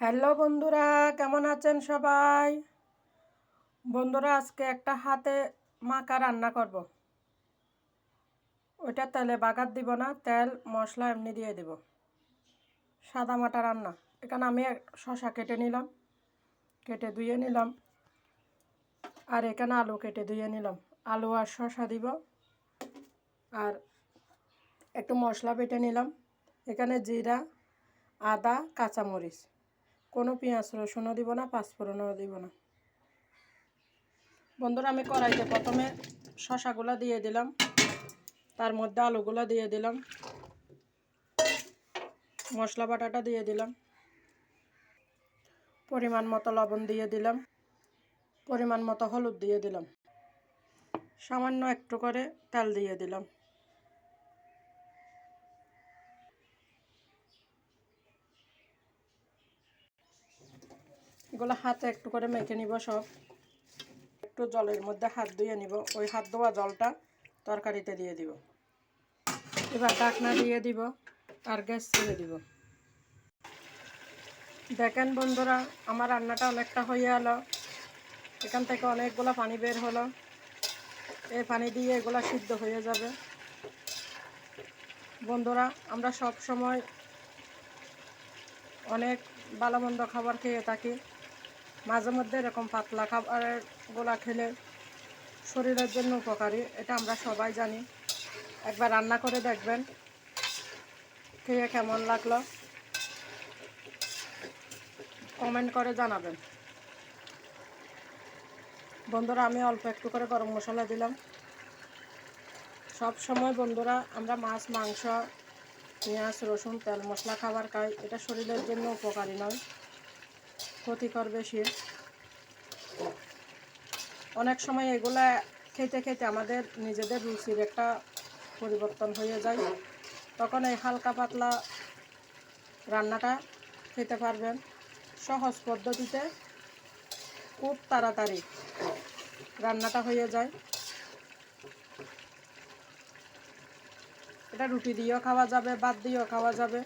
Hello বন্ধুরা, কেমন আছেন সবাই? বন্ধুরা, আজকে একটা হাতে মাকা রান্না করব। ওইটা তেলে বাগার দিব না, তেল, মশলা এমনি দিয়ে দিব। সাদা মাটা রান্না। এখানে আমি শশা কেটে নিলাম, কেটে ধুয়ে নিলাম। আর এখানে আলু কেটে ধুয়ে নিলাম। আলু আর শশা দিব। আর একটু মশলা বেটে নিলাম। এখানে জিরা, আদা, কাঁচামরিচ। কোনো পেঁয়াজ, রসুনও দিব না, পাঁচফোড়নও দিব না। বন্ধুরা, আমি কড়াইতে প্রথমে শশাগুলো দিয়ে দিলাম। তার মধ্যে আলুগুলো দিয়ে দিলাম। মশলা বাটাটা দিয়ে দিলাম। পরিমাণ মতো লবণ দিয়ে দিলাম। পরিমাণ মতো হলুদ দিয়ে দিলাম। সামান্য একটু করে তেল দিয়ে দিলাম। এগুলো হাতে একটু করে মেখে নিব সব। একটু জলের মধ্যে হাত ধুয়ে নিব। ওই হাত ধোয়া জলটা তরকারিতে দিয়ে দিব। এবার ডাকনা দিয়ে দিব আর গ্যাস ছেড়ে দিব। দেখেন বন্ধুরা, আমার রান্নাটা অনেকটা হয়ে এলো। এখান থেকে অনেকগুলো পানি বের হলো। এই পানি দিয়ে এগুলো সিদ্ধ হয়ে যাবে। বন্ধুরা, আমরা সব সময় অনেক ভালো মন্দ খাবার খেয়ে থাকি। মাঝে মধ্যে এরকম পাতলা খাবারের গোলা খেলে শরীরের জন্য উপকারী, এটা আমরা সবাই জানি। একবার রান্না করে দেখবেন, খেয়ে কেমন লাগল। কমেন্ট করে জানাবেন। বন্ধুরা, আমি অল্প একটু করে গরম মশলা দিলাম। সব সময় বন্ধুরা, আমরা মাছ, মাংস, পেঁয়াজ, রসুন, তেল মশলা খাবার খাই, এটা শরীরের জন্য উপকারী নয়। ক্ষতিকর বেশি। অনেক সময় এগুলা খেতে খেতে আমাদের নিজেদের রুচির একটা পরিবর্তন হয়ে যায়। তখন এই হালকা পাতলা রান্নাটা খেতে পারবেন। সহজ পদ্ধতিতে খুব তাড়াতাড়ি রান্নাটা হয়ে যায়। এটা রুটি দিয়েও খাওয়া যাবে, ভাত দিয়েও খাওয়া যাবে।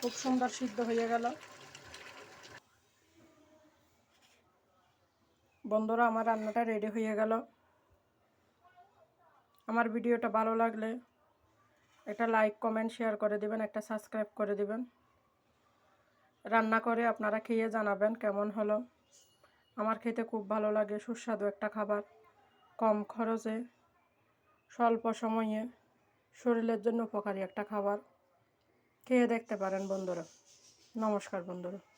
খুব সুন্দর সিদ্ধ হয়ে গেল। বন্ধুরা, আমার রান্নাটা রেডি হয়ে গেল। আমার ভিডিওটা ভালো লাগলে একটা লাইক কমেন্ট শেয়ার করে দিবেন, একটা সাবস্ক্রাইব করে দিবেন। রান্না করে আপনারা খেয়ে জানাবেন কেমন হলো। আমার খেতে খুব ভালো লাগে, সুস্বাদু একটা খাবার। কম খরচে, স্বল্প সময়ে, শরীরের জন্য উপকারী একটা খাবার। খেয়ে দেখতে পারেন বন্ধুরা। নমস্কার বন্ধুরা।